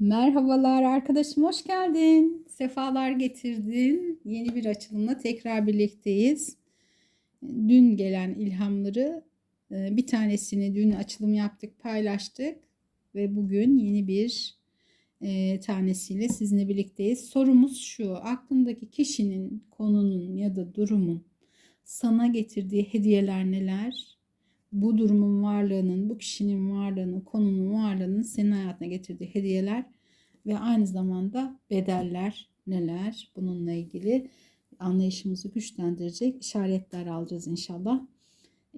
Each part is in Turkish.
Merhabalar arkadaşım hoş geldin. Sefalar getirdin. Yeni bir açılımla tekrar birlikteyiz. Dün gelen ilhamları e, bir tanesini dün açılım yaptık paylaştık ve bugün yeni bir e, tanesiyle sizinle birlikteyiz. Sorumuz şu aklındaki kişinin konunun ya da durumun sana getirdiği hediyeler neler? Bu durumun varlığının, bu kişinin varlığının, konunun varlığının senin hayatına getirdiği hediyeler ve aynı zamanda bedeller neler bununla ilgili anlayışımızı güçlendirecek işaretler alacağız inşallah.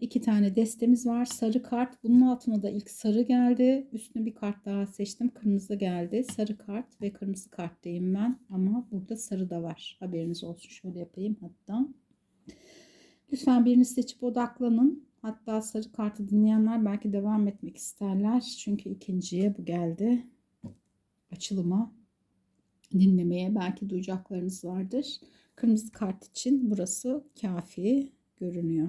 İki tane destemiz var. Sarı kart. Bunun altına da ilk sarı geldi. Üstüne bir kart daha seçtim. Kırmızı geldi. Sarı kart ve kırmızı karttayım ben. Ama burada sarı da var. Haberiniz olsun. Şöyle yapayım hatta. Lütfen birini seçip odaklanın. Hatta sarı kartı dinleyenler belki devam etmek isterler. Çünkü ikinciye bu geldi açılıma dinlemeye belki duyacaklarınız vardır. Kırmızı kart için burası kafi görünüyor.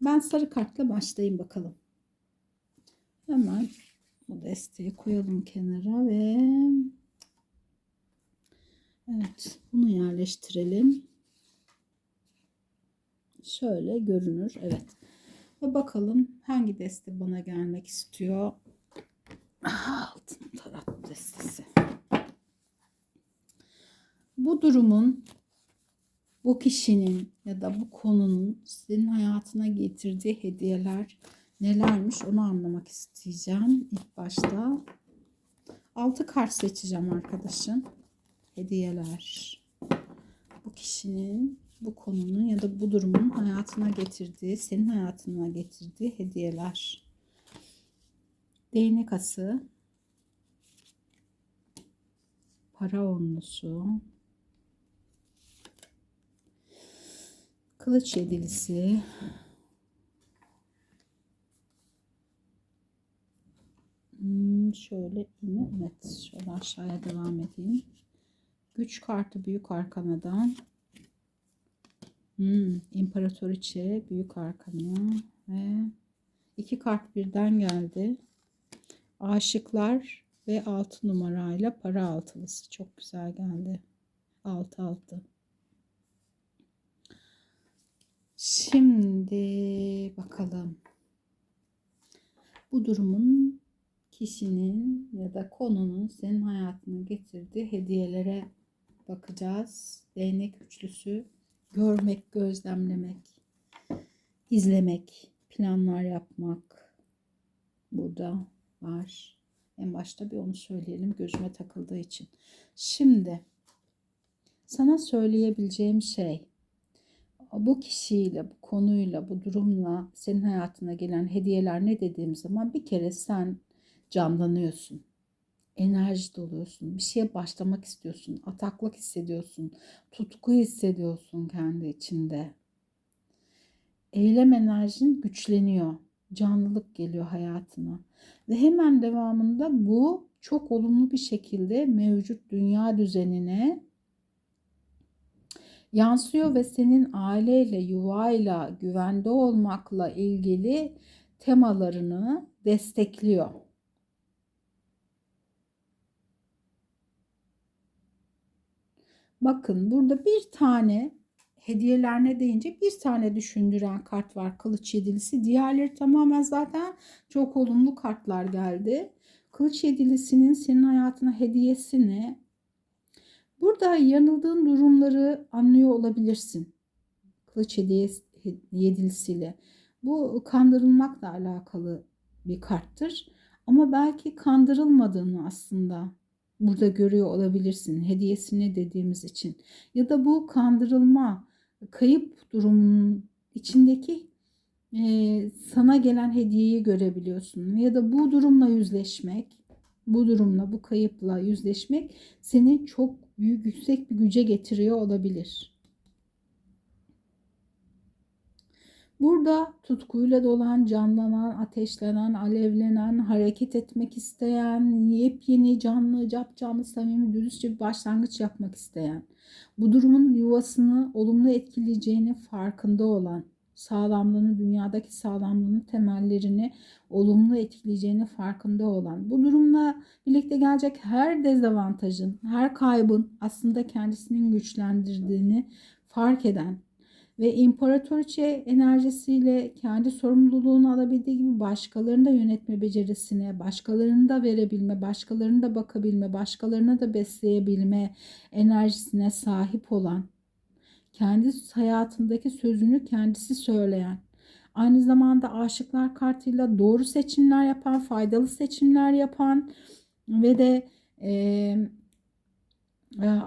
Ben sarı kartla başlayayım bakalım. Hemen bu desteği koyalım kenara ve evet bunu yerleştirelim. Şöyle görünür. Evet. Ve bakalım hangi deste bana gelmek istiyor. Altın tarot destesi. Bu durumun, bu kişinin ya da bu konunun senin hayatına getirdiği hediyeler nelermiş onu anlamak isteyeceğim ilk başta. Altı kart seçeceğim arkadaşım. Hediyeler. Bu kişinin, bu konunun ya da bu durumun hayatına getirdiği, senin hayatına getirdiği hediyeler değnek ası, para onlusu, kılıç yedilisi, hmm, şöyle mi? Evet, şöyle aşağıya devam edeyim. Güç kartı büyük arkanadan. Hmm, İmparatoriçe büyük arkana ve iki kart birden geldi. Aşıklar ve 6 numarayla para altılısı. Çok güzel geldi. 6 6. Şimdi bakalım. Bu durumun kişinin ya da konunun senin hayatına getirdiği hediyelere bakacağız. Değnek üçlüsü görmek, gözlemlemek, izlemek, planlar yapmak burada var. En başta bir onu söyleyelim gözüme takıldığı için. Şimdi sana söyleyebileceğim şey bu kişiyle, bu konuyla, bu durumla senin hayatına gelen hediyeler ne dediğim zaman bir kere sen canlanıyorsun. Enerji doluyorsun. Bir şeye başlamak istiyorsun. Ataklık hissediyorsun. Tutku hissediyorsun kendi içinde. Eylem enerjin güçleniyor canlılık geliyor hayatına. Ve hemen devamında bu çok olumlu bir şekilde mevcut dünya düzenine yansıyor ve senin aileyle, yuvayla, güvende olmakla ilgili temalarını destekliyor. Bakın burada bir tane hediyeler ne deyince bir tane düşündüren kart var kılıç yedilisi. Diğerleri tamamen zaten çok olumlu kartlar geldi. Kılıç yedilisinin senin hayatına hediyesi ne? Burada yanıldığın durumları anlıyor olabilirsin. Kılıç yedilisiyle. Bu kandırılmakla alakalı bir karttır. Ama belki kandırılmadığını aslında burada görüyor olabilirsin hediyesini dediğimiz için. Ya da bu kandırılma kayıp durumunun içindeki e, sana gelen hediyeyi görebiliyorsun. Ya da bu durumla yüzleşmek, bu durumla, bu kayıpla yüzleşmek seni çok büyük, yüksek bir güce getiriyor olabilir. Burada tutkuyla dolan, canlanan, ateşlenen, alevlenen, hareket etmek isteyen, yepyeni, canlı, capcanlı, samimi, dürüstçe bir başlangıç yapmak isteyen, bu durumun yuvasını olumlu etkileyeceğini farkında olan, sağlamlığını, dünyadaki sağlamlığını, temellerini olumlu etkileyeceğini farkında olan, bu durumla birlikte gelecek her dezavantajın, her kaybın aslında kendisinin güçlendirdiğini fark eden ve imparatoriçe enerjisiyle kendi sorumluluğunu alabildiği gibi başkalarını da yönetme becerisine, başkalarını da verebilme, başkalarını da bakabilme, başkalarına da besleyebilme enerjisine sahip olan, kendi hayatındaki sözünü kendisi söyleyen, aynı zamanda aşıklar kartıyla doğru seçimler yapan, faydalı seçimler yapan ve de e,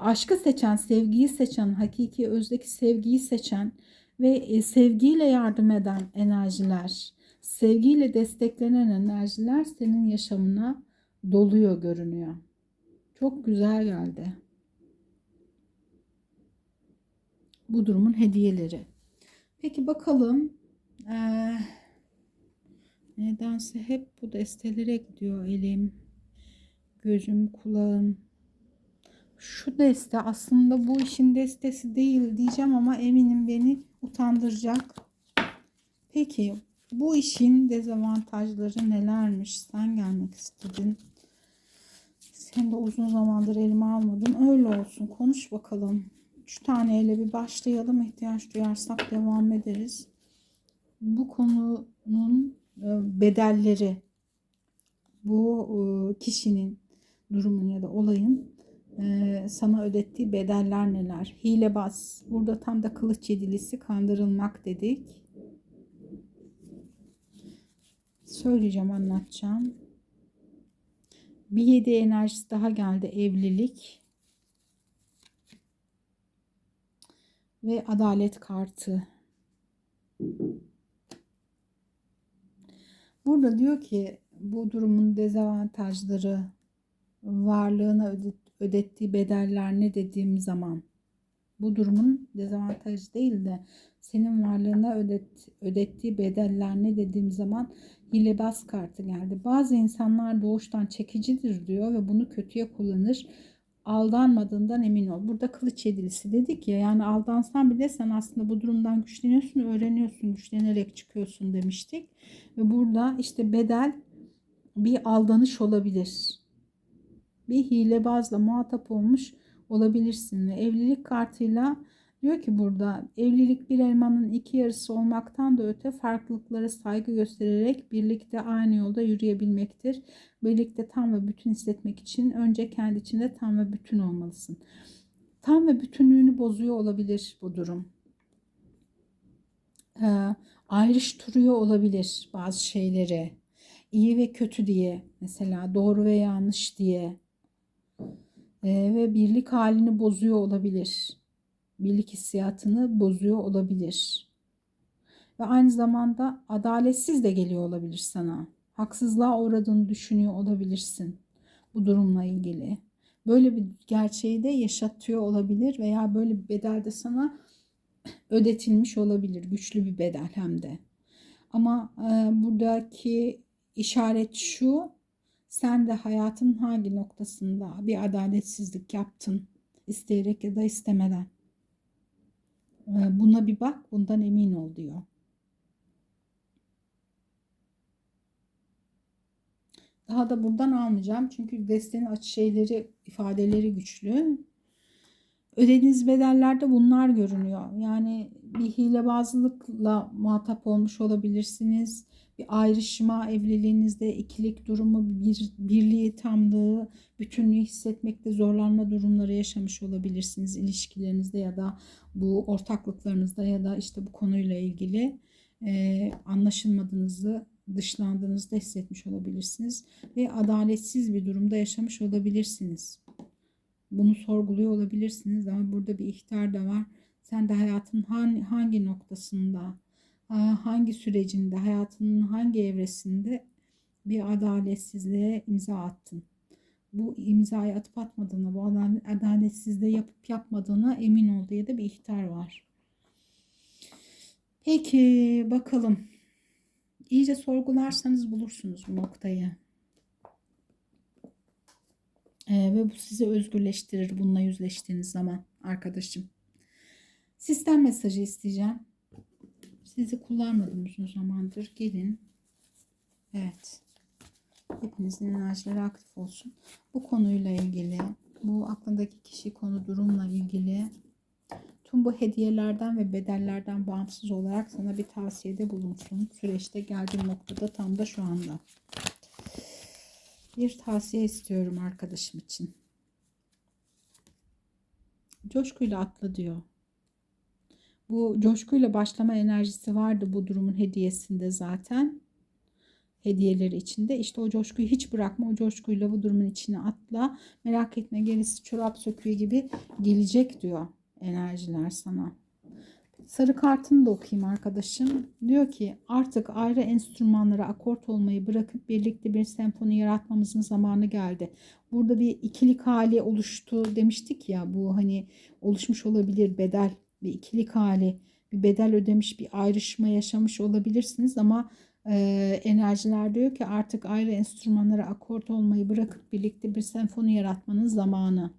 aşkı seçen, sevgiyi seçen, hakiki özdeki sevgiyi seçen ve e, sevgiyle yardım eden enerjiler, sevgiyle desteklenen enerjiler senin yaşamına doluyor görünüyor. Çok güzel geldi. Bu durumun hediyeleri. Peki bakalım. Ee, nedense hep bu destelere gidiyor elim, gözüm, kulağım şu deste aslında bu işin destesi değil diyeceğim ama eminim beni utandıracak. Peki bu işin dezavantajları nelermiş? Sen gelmek istedin. Sen de uzun zamandır elime almadın. Öyle olsun. Konuş bakalım. Üç taneyle bir başlayalım. İhtiyaç duyarsak devam ederiz. Bu konunun e, bedelleri bu e, kişinin durumun ya da olayın sana ödettiği bedeller neler? Hilebaz. Burada tam da kılıç yedilisi kandırılmak dedik. Söyleyeceğim, anlatacağım. Bir yedi enerjisi daha geldi. Evlilik. Ve adalet kartı. Burada diyor ki bu durumun dezavantajları varlığına ödet ödettiği bedeller ne dediğim zaman bu durumun dezavantajı değil de senin varlığına ödet, ödettiği bedeller ne dediğim zaman hilebaz kartı geldi. Bazı insanlar doğuştan çekicidir diyor ve bunu kötüye kullanır. Aldanmadığından emin ol. Burada kılıç yedilisi dedik ya yani aldansan bile sen aslında bu durumdan güçleniyorsun, öğreniyorsun, güçlenerek çıkıyorsun demiştik. Ve burada işte bedel bir aldanış olabilir bir hilebazla muhatap olmuş olabilirsin. Ve evlilik kartıyla diyor ki burada evlilik bir elmanın iki yarısı olmaktan da öte farklılıklara saygı göstererek birlikte aynı yolda yürüyebilmektir. Birlikte tam ve bütün hissetmek için önce kendi içinde tam ve bütün olmalısın. Tam ve bütünlüğünü bozuyor olabilir bu durum. Ee, ayrıştırıyor olabilir bazı şeyleri. İyi ve kötü diye mesela doğru ve yanlış diye e, ve birlik halini bozuyor olabilir. Birlik hissiyatını bozuyor olabilir. Ve aynı zamanda adaletsiz de geliyor olabilir sana. Haksızlığa uğradığını düşünüyor olabilirsin bu durumla ilgili. Böyle bir gerçeği de yaşatıyor olabilir veya böyle bir bedel de sana ödetilmiş olabilir. Güçlü bir bedel hem de. Ama e, buradaki işaret şu sen de hayatın hangi noktasında bir adaletsizlik yaptın isteyerek ya da istemeden. Ee, buna bir bak, bundan emin ol diyor. Daha da buradan almayacağım. Çünkü destenin açı şeyleri, ifadeleri güçlü. Ödediğiniz bedellerde bunlar görünüyor. Yani bir hilebazlıkla muhatap olmuş olabilirsiniz bir ayrışma, evliliğinizde ikilik durumu, bir, birliği tamlığı, bütünlüğü hissetmekte zorlanma durumları yaşamış olabilirsiniz ilişkilerinizde ya da bu ortaklıklarınızda ya da işte bu konuyla ilgili e, anlaşılmadığınızı, dışlandığınızda hissetmiş olabilirsiniz ve adaletsiz bir durumda yaşamış olabilirsiniz. Bunu sorguluyor olabilirsiniz ama burada bir ihtar da var. Sen de hayatın hangi, noktasında hangi sürecinde, hayatının hangi evresinde bir adaletsizliğe imza attın. Bu imzayı atıp atmadığına, bu adaletsizliği yapıp yapmadığına emin ol diye de bir ihtar var. Peki bakalım. İyice sorgularsanız bulursunuz bu noktayı. Ee, ve bu sizi özgürleştirir bununla yüzleştiğiniz zaman arkadaşım. Sistem mesajı isteyeceğim Sizi kullanmadım uzun zamandır. Gelin. Evet. Hepinizin enerjileri aktif olsun. Bu konuyla ilgili, bu aklındaki kişi konu durumla ilgili tüm bu hediyelerden ve bedellerden bağımsız olarak sana bir tavsiyede bulunsun. Süreçte geldiğim noktada tam da şu anda. Bir tavsiye istiyorum arkadaşım için. Coşkuyla atla diyor. Bu coşkuyla başlama enerjisi vardı bu durumun hediyesinde zaten. Hediyeleri içinde. İşte o coşkuyu hiç bırakma. O coşkuyla bu durumun içine atla. Merak etme gerisi çorap söküğü gibi gelecek diyor enerjiler sana. Sarı kartını da okuyayım arkadaşım. Diyor ki artık ayrı enstrümanlara akort olmayı bırakıp birlikte bir senfoni yaratmamızın zamanı geldi. Burada bir ikilik hali oluştu demiştik ya bu hani oluşmuş olabilir bedel bir ikilik hali bir bedel ödemiş bir ayrışma yaşamış olabilirsiniz ama e, enerjiler diyor ki artık ayrı enstrümanlara akort olmayı bırakıp birlikte bir senfoni yaratmanın zamanı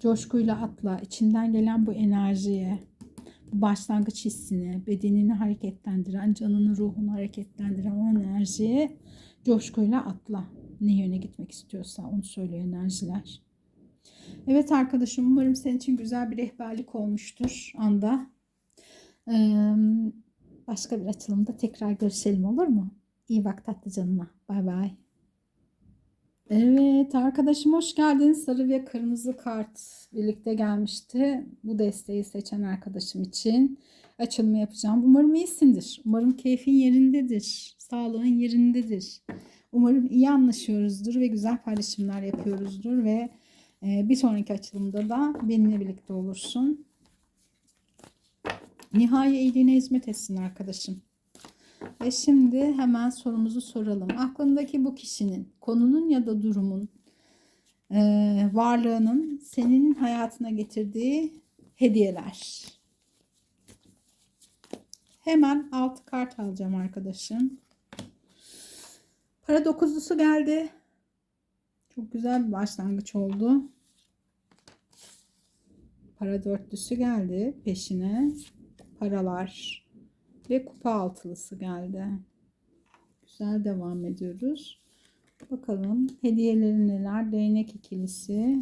coşkuyla atla, içinden gelen bu enerjiye, bu başlangıç hissini, bedenini hareketlendiren, canını, ruhunu hareketlendiren o enerjiye coşkuyla atla. Ne yöne gitmek istiyorsa onu söylüyor enerjiler. Evet arkadaşım umarım senin için güzel bir rehberlik olmuştur anda. Ee, başka bir açılımda tekrar görüşelim olur mu? İyi bak tatlı canına. Bay bay. Evet arkadaşım hoş geldin. Sarı ve kırmızı kart birlikte gelmişti. Bu desteği seçen arkadaşım için açılımı yapacağım. Umarım iyisindir. Umarım keyfin yerindedir. Sağlığın yerindedir. Umarım iyi anlaşıyoruzdur ve güzel paylaşımlar yapıyoruzdur ve bir sonraki açılımda da benimle birlikte olursun. Nihai iyiliğine hizmet etsin arkadaşım. Ve şimdi hemen sorumuzu soralım. Aklındaki bu kişinin, konunun ya da durumun, e, varlığının senin hayatına getirdiği hediyeler. Hemen alt kart alacağım arkadaşım. Para dokuzlusu geldi. Çok güzel bir başlangıç oldu. Para dörtlüsü geldi peşine. Paralar ve kupa altılısı geldi. Güzel devam ediyoruz. Bakalım hediyeleri neler? Değnek ikilisi.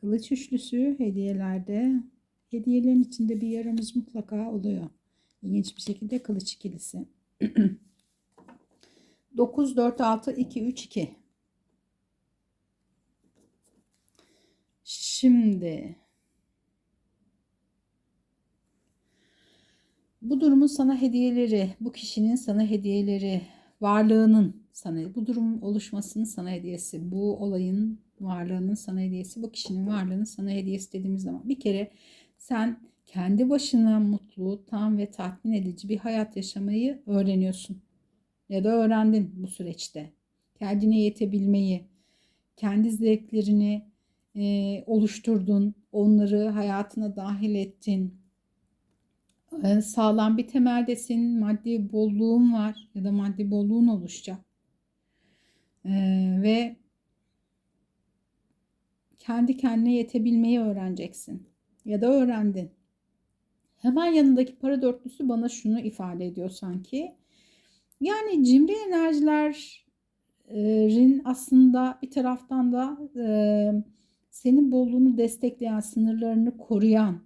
Kılıç üçlüsü hediyelerde. Hediyelerin içinde bir yaramız mutlaka oluyor. İlginç bir şekilde kılıç ikilisi. 9, 4, 6, 2, 3, 2. Şimdi bu durumun sana hediyeleri, bu kişinin sana hediyeleri, varlığının sana, bu durumun oluşmasının sana hediyesi, bu olayın varlığının sana hediyesi, bu kişinin varlığının sana hediyesi dediğimiz zaman bir kere sen kendi başına mutlu, tam ve tatmin edici bir hayat yaşamayı öğreniyorsun. Ya da öğrendin bu süreçte. Kendine yetebilmeyi, kendi zevklerini e, oluşturdun, onları hayatına dahil ettin, ee, sağlam bir temeldesin, maddi bolluğun var ya da maddi bolluğun oluşacak. Ee, ve kendi kendine yetebilmeyi öğreneceksin ya da öğrendin. Hemen yanındaki para dörtlüsü bana şunu ifade ediyor sanki. Yani cimri enerjilerin aslında bir taraftan da senin bolluğunu destekleyen, sınırlarını koruyan,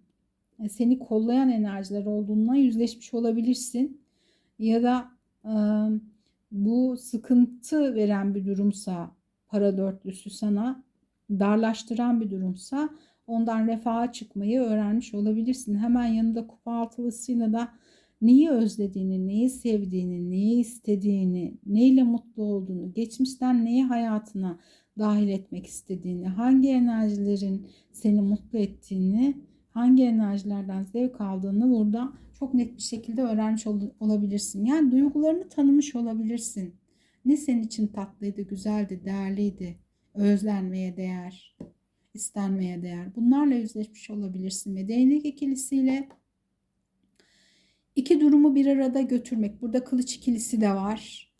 e, seni kollayan enerjiler olduğundan yüzleşmiş olabilirsin. Ya da bu sıkıntı veren bir durumsa para dörtlüsü sana darlaştıran bir durumsa ondan refaha çıkmayı öğrenmiş olabilirsin. Hemen yanında kupa altılısıyla da neyi özlediğini, neyi sevdiğini, neyi istediğini, neyle mutlu olduğunu, geçmişten neyi hayatına dahil etmek istediğini, hangi enerjilerin seni mutlu ettiğini hangi enerjilerden zevk aldığını burada çok net bir şekilde öğrenmiş ol olabilirsin. Yani duygularını tanımış olabilirsin. Ne senin için tatlıydı, güzeldi, değerliydi, özlenmeye değer, istenmeye değer. Bunlarla yüzleşmiş olabilirsin ve değnek ikilisiyle iki durumu bir arada götürmek. Burada kılıç ikilisi de var.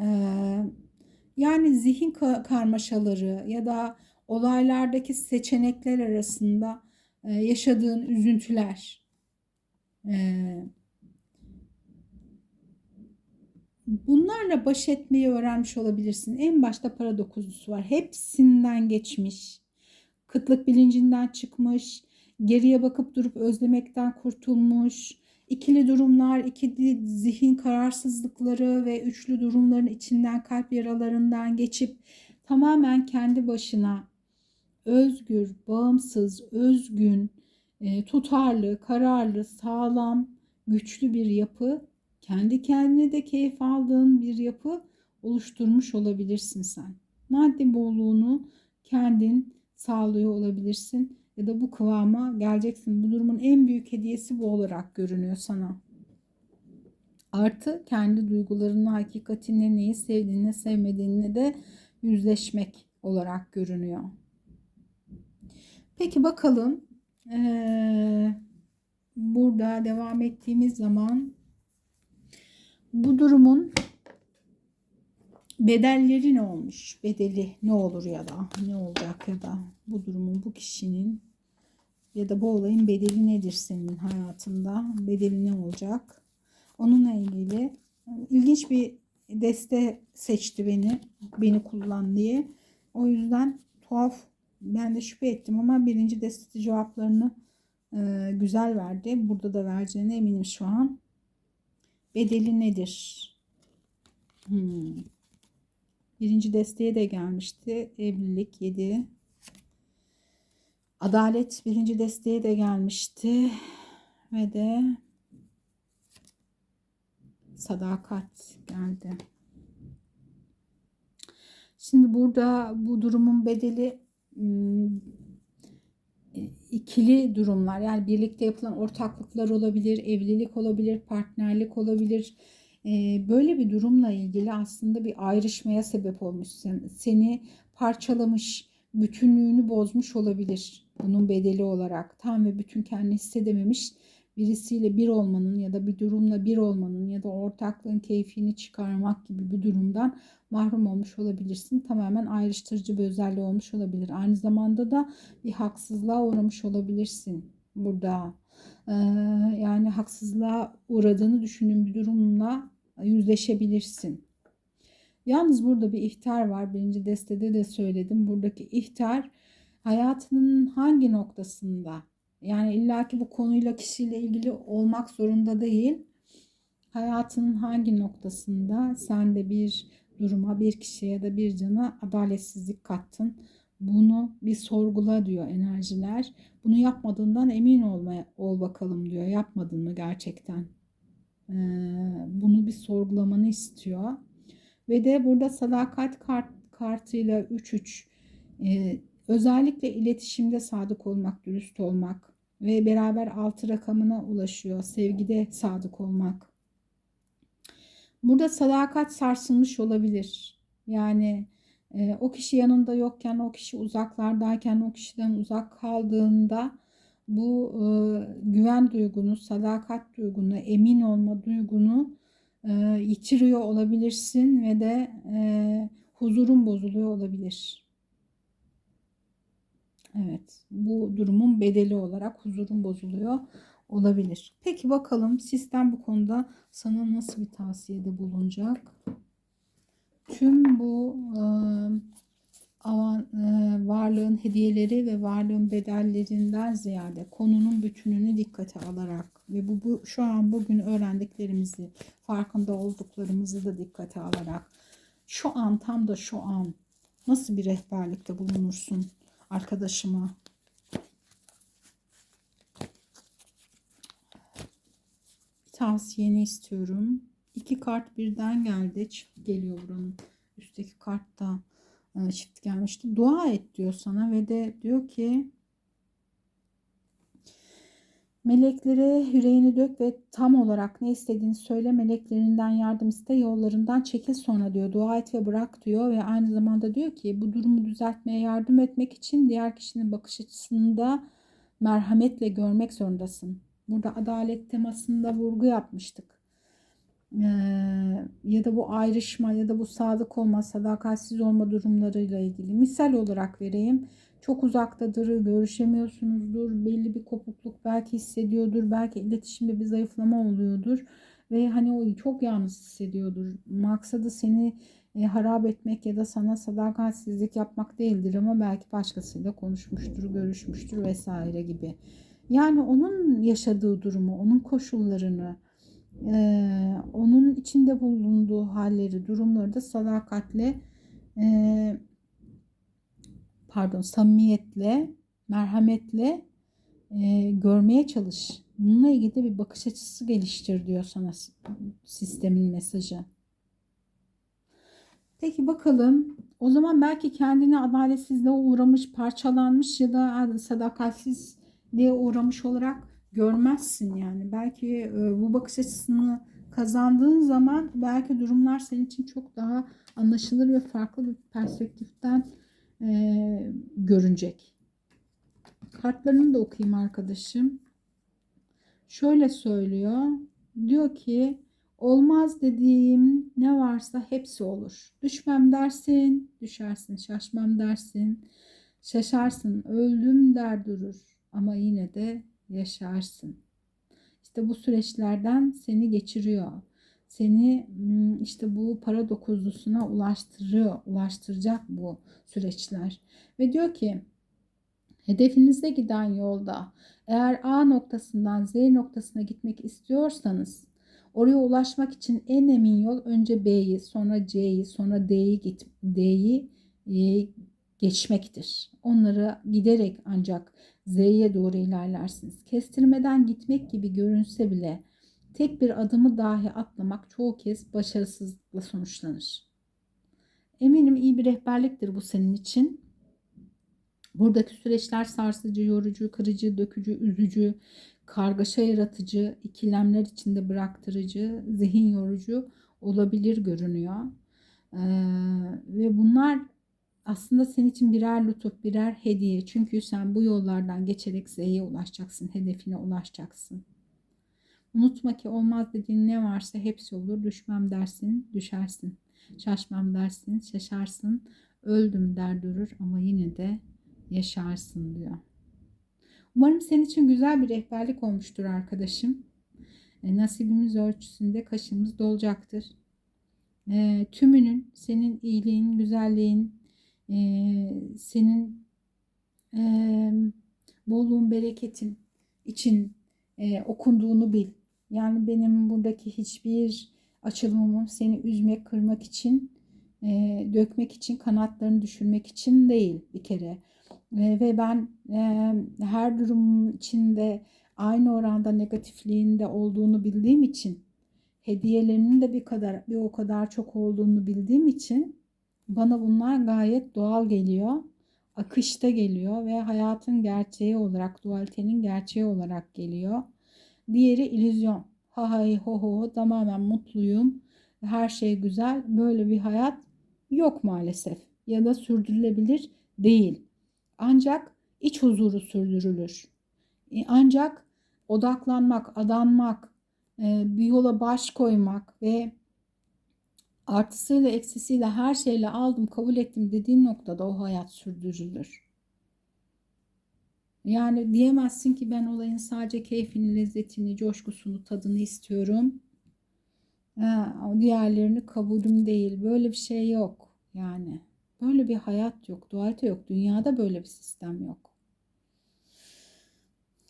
Ee, yani zihin karmaşaları ya da olaylardaki seçenekler arasında e, yaşadığın üzüntüler, e, bunlarla baş etmeyi öğrenmiş olabilirsin. En başta para dokuzlusu var. Hepsinden geçmiş. Kıtlık bilincinden çıkmış. Geriye bakıp durup özlemekten kurtulmuş. İkili durumlar, ikili zihin kararsızlıkları ve üçlü durumların içinden kalp yaralarından geçip tamamen kendi başına özgür, bağımsız, özgün, e, tutarlı, kararlı, sağlam, güçlü bir yapı, kendi kendine de keyif aldığın bir yapı oluşturmuş olabilirsin sen. Maddi bolluğunu kendin sağlıyor olabilirsin ya da bu kıvama geleceksin. Bu durumun en büyük hediyesi bu olarak görünüyor sana. Artı kendi duygularını, hakikatini, neyi sevdiğini, sevmediğini de yüzleşmek olarak görünüyor. Peki bakalım ee, burada devam ettiğimiz zaman bu durumun bedelleri ne olmuş? Bedeli ne olur ya da ne olacak ya da bu durumun bu kişinin ya da bu olayın bedeli nedir senin hayatında? Bedeli ne olacak? Onunla ilgili ilginç bir deste seçti beni. Beni kullan diye. O yüzden tuhaf ben de şüphe ettim ama birinci deste cevaplarını e, güzel verdi. Burada da vereceğine eminim şu an. Bedeli nedir? Hmm. Birinci desteğe de gelmişti. Evlilik 7. Adalet birinci desteğe de gelmişti. Ve de sadakat geldi. Şimdi burada bu durumun bedeli ikili durumlar yani birlikte yapılan ortaklıklar olabilir, evlilik olabilir, partnerlik olabilir. Böyle bir durumla ilgili aslında bir ayrışmaya sebep olmuş. Seni parçalamış, bütünlüğünü bozmuş olabilir bunun bedeli olarak. Tam ve bütün kendini hissedememiş birisiyle bir olmanın ya da bir durumla bir olmanın ya da ortaklığın keyfini çıkarmak gibi bir durumdan mahrum olmuş olabilirsin. Tamamen ayrıştırıcı bir özelliği olmuş olabilir. Aynı zamanda da bir haksızlığa uğramış olabilirsin burada. Ee, yani haksızlığa uğradığını düşündüğün bir durumla yüzleşebilirsin. Yalnız burada bir ihtar var. Birinci destede de söyledim. Buradaki ihtar hayatının hangi noktasında yani illaki bu konuyla kişiyle ilgili olmak zorunda değil. Hayatının hangi noktasında sen de bir duruma, bir kişiye ya da bir cana adaletsizlik kattın. Bunu bir sorgula diyor enerjiler. Bunu yapmadığından emin olmaya ol bakalım diyor. Yapmadın mı gerçekten? Ee, bunu bir sorgulamanı istiyor. Ve de burada sadakat kart, kartıyla 3-3 e, özellikle iletişimde sadık olmak, dürüst olmak, ve beraber altı rakamına ulaşıyor. Sevgide sadık olmak. Burada sadakat sarsılmış olabilir. Yani e, o kişi yanında yokken, o kişi uzaklardayken, o kişiden uzak kaldığında bu e, güven duygunu, sadakat duygunu, emin olma duygunu e, yitiriyor olabilirsin ve de e, huzurun bozuluyor olabilir. Evet bu durumun bedeli olarak huzurun bozuluyor olabilir. Peki bakalım sistem bu konuda sana nasıl bir tavsiyede bulunacak? Tüm bu e, avan, e, varlığın hediyeleri ve varlığın bedellerinden ziyade konunun bütününü dikkate alarak ve bu, bu şu an bugün öğrendiklerimizi farkında olduklarımızı da dikkate alarak şu an tam da şu an nasıl bir rehberlikte bulunursun? arkadaşıma. Tavsiyeni istiyorum. İki kart birden geldi. Geliyor buranın. Üstteki kart da e, çift gelmişti. Dua et diyor sana ve de diyor ki Meleklere yüreğini dök ve tam olarak ne istediğini söyle. Meleklerinden yardım iste. Yollarından çekil sonra diyor. Dua et ve bırak diyor. Ve aynı zamanda diyor ki bu durumu düzeltmeye yardım etmek için diğer kişinin bakış açısında merhametle görmek zorundasın. Burada adalet temasında vurgu yapmıştık. Ya da bu ayrışma ya da bu sadık olma, sadakatsiz olma durumlarıyla ilgili. Misal olarak vereyim. çok uzaktadır, görüşemiyorsunuzdur, belli bir kopukluk belki hissediyordur, belki iletişimde bir zayıflama oluyordur ve hani o çok yalnız hissediyordur. Maksadı seni e, harap etmek ya da sana sadakatsizlik yapmak değildir ama belki başkasıyla konuşmuştur, görüşmüştür vesaire gibi. Yani onun yaşadığı durumu, onun koşullarını, e, onun içinde bulunduğu halleri, durumları da sadakatle e, pardon samimiyetle, merhametle e, görmeye çalış. Bununla ilgili de bir bakış açısı geliştir diyor sana sistemin mesajı. Peki bakalım. O zaman belki kendini adaletsizliğe uğramış, parçalanmış ya da sadakatsizliğe uğramış olarak görmezsin yani. Belki e, bu bakış açısını kazandığın zaman belki durumlar senin için çok daha anlaşılır ve farklı bir perspektiften e, görünecek. Kartlarını da okuyayım arkadaşım. Şöyle söylüyor. Diyor ki olmaz dediğim ne varsa hepsi olur. Düşmem dersin, düşersin. Şaşmam dersin, şaşarsın. Öldüm der durur ama yine de yaşarsın. İşte bu süreçlerden seni geçiriyor. Seni hmm, işte bu para dokuzlusuna ulaştırıyor, ulaştıracak bu süreçler. Ve diyor ki hedefinize giden yolda eğer A noktasından Z noktasına gitmek istiyorsanız oraya ulaşmak için en emin yol önce B'yi, sonra C'yi, sonra D'yi git D'yi geçmektir. Onları giderek ancak Z'ye doğru ilerlersiniz. Kestirmeden gitmek gibi görünse bile tek bir adımı dahi atlamak çoğu kez başarısızlıkla sonuçlanır. Eminim iyi bir rehberliktir bu senin için. Buradaki süreçler sarsıcı, yorucu, kırıcı, dökücü, üzücü, kargaşa yaratıcı, ikilemler içinde bıraktırıcı, zihin yorucu olabilir görünüyor. Ee, ve bunlar aslında senin için birer lütuf, birer hediye. Çünkü sen bu yollardan geçerek Z'ye ulaşacaksın, hedefine ulaşacaksın. Unutma ki olmaz dediğin ne varsa hepsi olur. Düşmem dersin, düşersin. Şaşmam dersin, şaşarsın. Öldüm der durur ama yine de yaşarsın diyor. Umarım senin için güzel bir rehberlik olmuştur arkadaşım. E, nasibimiz ölçüsünde kaşımız dolacaktır. E, tümünün senin iyiliğin, güzelliğin, e, senin e, bolluğun, bereketin için e, okunduğunu bil. Yani benim buradaki hiçbir açılımım seni üzmek, kırmak için, e, dökmek için, kanatlarını düşürmek için değil bir kere. E, ve ben e, her durumun içinde aynı oranda negatifliğinde olduğunu bildiğim için, hediyelerinin de bir kadar bir o kadar çok olduğunu bildiğim için bana bunlar gayet doğal geliyor. Akışta geliyor ve hayatın gerçeği olarak, dualitenin gerçeği olarak geliyor. Diğeri illüzyon. Ha hay ho ho tamamen mutluyum. Her şey güzel. Böyle bir hayat yok maalesef. Ya da sürdürülebilir değil. Ancak iç huzuru sürdürülür. E, ancak odaklanmak, adanmak, e, bir yola baş koymak ve artısıyla eksisiyle her şeyle aldım kabul ettim dediğin noktada o hayat sürdürülür. Yani diyemezsin ki ben olayın sadece keyfini, lezzetini, coşkusunu, tadını istiyorum. Ha, diğerlerini kabulüm değil. Böyle bir şey yok. Yani böyle bir hayat yok. Dualite yok. Dünyada böyle bir sistem yok.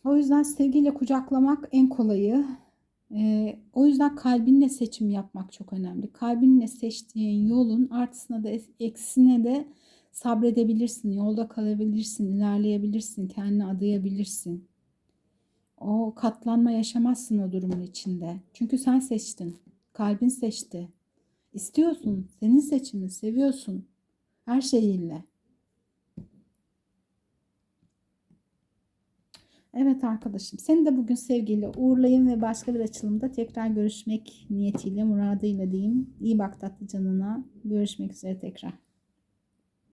O yüzden sevgiyle kucaklamak en kolayı. Ee, o yüzden kalbinle seçim yapmak çok önemli. Kalbinle seçtiğin yolun artısına da eksisine de sabredebilirsin, yolda kalabilirsin, ilerleyebilirsin, kendini adayabilirsin. O katlanma yaşamazsın o durumun içinde. Çünkü sen seçtin. Kalbin seçti. İstiyorsun. Senin seçimin. Seviyorsun. Her şeyiyle. Evet arkadaşım seni de bugün sevgiyle uğurlayayım ve başka bir açılımda tekrar görüşmek niyetiyle muradıyla diyeyim. İyi bak tatlı canına. Görüşmek üzere tekrar.